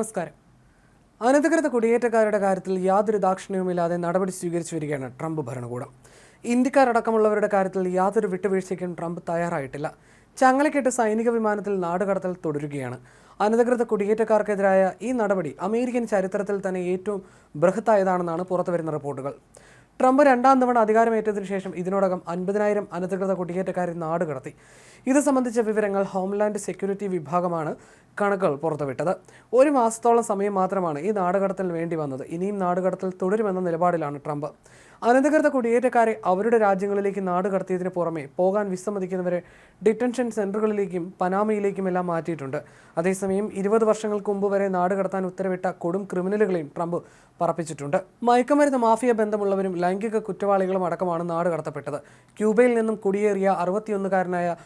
നമസ്കാരം. അനധികൃത കുടിയേറ്റക്കാരുടെ കാര്യത്തിൽ യാതൊരു ദാക്ഷിണ്യവുമില്ലാതെ നടപടി സ്വീകരിച്ചു വരികയാണ് ട്രംപ് ഭരണകൂടം. ഇന്ത്യക്കാരടക്കമുള്ളവരുടെ കാര്യത്തിൽ യാതൊരു വിട്ടുവീഴ്ചയ്ക്കും ട്രംപ് തയ്യാറായിട്ടില്ല. ചങ്ങലക്കെട്ട് സൈനിക വിമാനത്തിൽ നാടുകടത്തൽ തുടരുകയാണ്. അനധികൃത കുടിയേറ്റക്കാർക്കെതിരായ ഈ നടപടി അമേരിക്കൻ ചരിത്രത്തിൽ തന്നെ ഏറ്റവും ബൃഹത്തായതാണെന്നാണ് പുറത്തുവരുന്ന റിപ്പോർട്ടുകൾ. ട്രംപ് രണ്ടാം തവണ അധികാരമേറ്റതിനു ശേഷം ഇതിനോടകം അൻപതിനായിരം അനധികൃത കുടിയേറ്റക്കാരെ നാടുകടത്തി. ഇത് സംബന്ധിച്ച വിവരങ്ങൾ ഹോംലാൻഡ് സെക്യൂരിറ്റി വിഭാഗമാണ് കണക്കുകൾ പുറത്തുവിട്ടത്. ഒരു മാസത്തോളം സമയം മാത്രമാണ് ഈ നാടുകടത്തലിന് വേണ്ടി വന്നത്. ഇനിയും നാടുകടത്തൽ തുടരുമെന്ന നിലപാടിലാണ് ട്രംപ്. അനധികൃത കുടിയേറ്റക്കാരെ അവരുടെ രാജ്യങ്ങളിലേക്ക് നാടുകടത്തിയതിന് പുറമെ പോകാൻ വിസമ്മതിക്കുന്നവരെ ഡിറ്റൻഷൻ സെന്ററുകളിലേക്കും പനാമയിലേക്കും എല്ലാം മാറ്റിയിട്ടുണ്ട്. അതേസമയം ഇരുപത് വർഷങ്ങൾക്ക് മുമ്പ് വരെ നാടുകടത്താൻ ഉത്തരവിട്ട കൊടും ക്രിമിനലുകളെയും ട്രംപ് പറപ്പിച്ചിട്ടുണ്ട്. മയക്കുമരുന്ന് മാഫിയ ബന്ധമുള്ളവരും ലൈംഗിക കുറ്റവാളികളും അടക്കമാണ് നാടുകടത്തപ്പെട്ടത്. ക്യൂബയിൽ നിന്നും കുടിയേറിയ അറുപത്തിയൊന്നുകാരനായ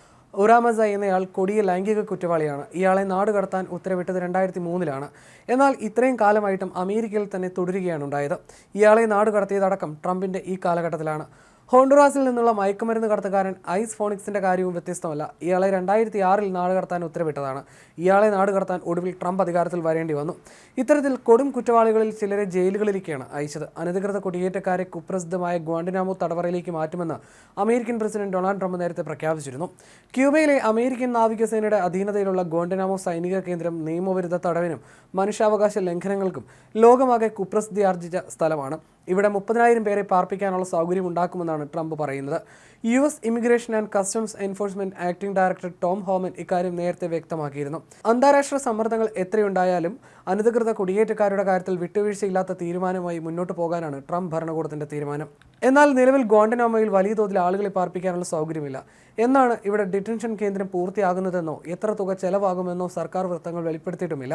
ഉറാമസ എന്നയാൾ കൊടിയ ലൈംഗിക കുറ്റവാളിയാണ്. ഇയാളെ നാടുകടത്താൻ ഉത്തരവിട്ടത് രണ്ടായിരത്തി മൂന്നിലാണ് എന്നാൽ ഇത്രയും കാലമായിട്ടും അമേരിക്കയിൽ തന്നെ തുടരുകയാണ് ഉണ്ടായത്. ഇയാളെ നാടുകടത്തിയതടക്കം ട്രംപിന്റെ ഈ കാലഘട്ടത്തിലാണ്. ഹോണ്ടുറാസിൽ നിന്നുള്ള മയക്കുമരുന്ന് കടത്തുകാരൻ ഐസ് ഫോണിക്സിന്റെ കാര്യവും വ്യത്യസ്തമല്ല. ഇയാളെ രണ്ടായിരത്തി ആറിൽ നാട് കടത്താൻ ഉത്തരവിട്ടതാണ്. ഇയാളെ നാട് കടത്താൻ ഒടുവിൽ ട്രംപ് അധികാരത്തിൽ വരേണ്ടി വന്നു. ഇത്തരത്തിൽ കൊടും കുറ്റവാളികളിൽ ചിലരെ ജയിലുകളിലേക്കാണ് അയച്ചത്. അനധികൃത കുടിയേറ്റക്കാരെ കുപ്രസിദ്ധമായ ഗ്വാണ്ടിനാമോ തടവറയിലേക്ക് മാറ്റുമെന്ന് അമേരിക്കൻ പ്രസിഡന്റ് ഡൊണാൾഡ് ട്രംപ് നേരത്തെ പ്രഖ്യാപിച്ചിരുന്നു. ക്യൂബയിലെ അമേരിക്കൻ നാവികസേനയുടെ അധീനതയിലുള്ള ഗ്വാണ്ടിനാമോ സൈനിക കേന്ദ്രം നിയമവിരുദ്ധ തടവിനും മനുഷ്യാവകാശ ലംഘനങ്ങൾക്കും ലോകമാകെ കുപ്രസിദ്ധി ആർജിച്ച സ്ഥലമാണ്. ഇവിടെ മുപ്പതിനായിരം പേരെ പാർപ്പിക്കാനുള്ള സൗകര്യം ഉണ്ടാക്കുമെന്നാണ് ട്രംപ് പറയുന്നത്. U S immigration and customs enforcement acting director Tom Homan ഇക്കാര്യം നേരത്തെ വ്യക്തമാക്കിയിരുന്നു. അന്താരാഷ്ട്ര സമ്മർദ്ദങ്ങൾ എത്രയുണ്ടായാലും അനധികൃത കുടിയേറ്റക്കാരുടെ കാര്യത്തിൽ വിട്ടുവീഴ്ചയില്ലാത്ത തീരുമാനമായി മുന്നോട്ട് പോകാനാണ് ട്രംപ് ഭരണകൂടത്തിന്റെ തീരുമാനം. എന്നാൽ നിലവിൽ ഗോണ്ടനോമയിൽ വലിയ തോതിൽ ആളുകളെ പാർപ്പിക്കാനുള്ള സൗകര്യമില്ല. എന്നാണ് ഇവിടെ ഡിറ്റൻഷൻ കേന്ദ്രം പൂർത്തിയാകുന്നതെന്നോ എത്ര തുക ചെലവാകുമെന്നോ സർക്കാർ വൃത്തങ്ങൾ വെളിപ്പെടുത്തിയിട്ടുമില്ല.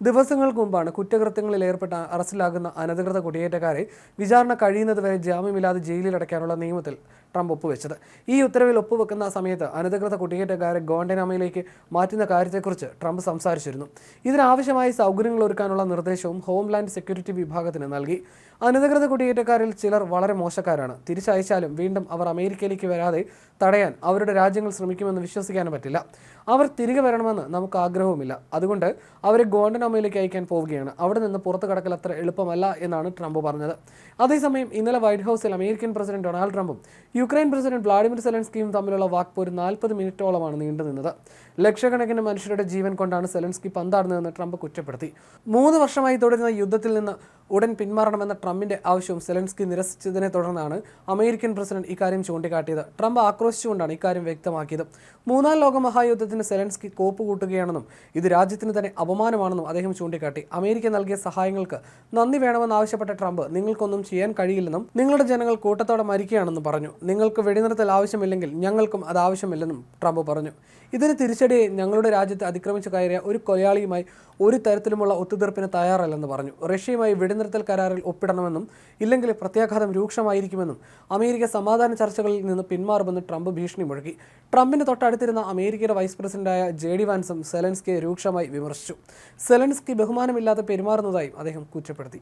ദിവസങ്ങൾക്ക് മുമ്പാണ് കുറ്റകൃത്യങ്ങളിൽ ഏർപ്പെട്ട അറസ്റ്റിലാകുന്ന അനധികൃത കുടിയേറ്റക്കാരെ വിചാരണ കഴിയുന്നതുവരെ ജാമ്യമില്ലാതെ ജയിലിൽ ജയിലിലടയ്ക്കാനുള്ള നിയമത്തിൽ ട്രംപ് ഒപ്പുവെച്ചത്. ഈ ഉത്തരവിൽ ഒപ്പുവെക്കുന്ന സമയത്ത് അനധികൃത കുടിയേറ്റക്കാരെ ഗോണ്ടനാമയിലേക്ക് മാറ്റുന്ന കാര്യത്തെക്കുറിച്ച് ട്രംപ് സംസാരിച്ചിരുന്നു. ഇതിനാവശ്യമായ സൗകര്യങ്ങൾ ഒരുക്കാനുള്ള നിർദ്ദേശവും ഹോംലാൻഡ് സെക്യൂരിറ്റി വിഭാഗത്തിന് നൽകി. അനധികൃത കുടിയേറ്റക്കാരിൽ ചിലർ വളരെ മോശക്കാരാണ്. തിരിച്ചയച്ചാലും വീണ്ടും അവർ അമേരിക്കയിലേക്ക് വരാതെ തടയാൻ അവരുടെ രാജ്യങ്ങൾ ശ്രമിക്കുമെന്ന് വിശ്വസിക്കാനും പറ്റില്ല. അവർ തിരികെ വരണമെന്ന് നമുക്ക് ആഗ്രഹവുമില്ല. അതുകൊണ്ട് അവരെ ഗോണ്ടനാമയിലേക്ക് അയക്കാൻ പോവുകയാണ്. അവിടെ നിന്ന് പുറത്തു കടക്കൽ അത്ര എളുപ്പമല്ല എന്നാണ് ട്രംപ് പറഞ്ഞത്. അതേസമയം ഇന്നലെ വൈറ്റ് ഹൗസിൽ അമേരിക്കൻ പ്രസിഡന്റ് ഡൊണാൾഡ് ട്രംപും യുക്രൈൻ പ്രസിഡന്റ് വ്ളാഡിമിർ സെലൻസ്കിയും തമ്മിലുള്ള വാക്പോര് നാൽപ്പത് മിനിറ്റോളമാണ് നീണ്ടുനിന്നത്. ലക്ഷക്കണക്കിന് മനുഷ്യരുടെ ജീവൻ കൊണ്ടാണ് സെലൻസ്കി പന്താടുന്നതെന്ന് ട്രംപ് കുറ്റപ്പെടുത്തി. മൂന്ന് വർഷമായി തുടരുന്ന യുദ്ധത്തിൽ നിന്ന് ഉടൻ പിന്മാറണമെന്ന ട്രംപിന്റെ ആവശ്യവും സെലൻസ്കി നിരസിച്ചതിനെ തുടർന്നാണ് അമേരിക്കൻ പ്രസിഡന്റ് ഇക്കാര്യം ചൂണ്ടിക്കാട്ടിയത്. ട്രംപ് ആക്രോശിച്ചുകൊണ്ടാണ് ഇക്കാര്യം വ്യക്തമാക്കിയത്. മൂന്നാം ലോക മഹായുദ്ധത്തിന് സെലൻസ്കി കോപ്പ് കൂട്ടുകയാണെന്നും ഇത് രാജ്യത്തിന് തന്നെ അപമാനമാണെന്നും അദ്ദേഹം ചൂണ്ടിക്കാട്ടി. അമേരിക്ക നൽകിയ സഹായങ്ങൾക്ക് നന്ദി വേണമെന്ന് ആവശ്യപ്പെട്ട ട്രംപ് നിങ്ങൾക്കൊന്നും ചെയ്യാൻ കഴിയില്ലെന്നും നിങ്ങളുടെ ജനങ്ങൾ കൂട്ടത്തോടെ മരിക്കുകയാണെന്നും പറഞ്ഞു. നിങ്ങൾക്ക് വെടിനിർത്തൽ ആവശ്യമില്ലെങ്കിൽ ഞങ്ങൾക്കും അത് ആവശ്യമില്ലെന്നും ട്രംപ് പറഞ്ഞു. ഇതിന് തിരിച്ചടിയായി ഞങ്ങളുടെ രാജ്യത്ത് അതിക്രമിച്ചു കയറിയ ഒരു കൊലയാളിയുമായി ഒരു തരത്തിലുമുള്ള ഒത്തുതീർപ്പിന് തയ്യാറല്ലെന്ന് പറഞ്ഞു. റഷ്യയുമായി വെടിനിർത്തൽ കരാറിൽ ഒപ്പിടണമെന്നും ഇല്ലെങ്കിൽ പ്രത്യാഘാതം രൂക്ഷമായിരിക്കുമെന്നും അമേരിക്ക സമാധാന ചർച്ചകളിൽ നിന്ന് പിന്മാറുമെന്ന് ട്രംപ് ഭീഷണി മുഴക്കി. ട്രംപിന് തൊട്ടടുത്തിരുന്ന അമേരിക്കയുടെ വൈസ് പ്രസിഡന്റായ ജെ ഡി വാൻസും സെലൻസ്കിയെ രൂക്ഷമായി വിമർശിച്ചു. സെലൻസ്കി ബഹുമാനമില്ലാതെ പെരുമാറുന്നതായും അദ്ദേഹം കുറ്റപ്പെടുത്തി.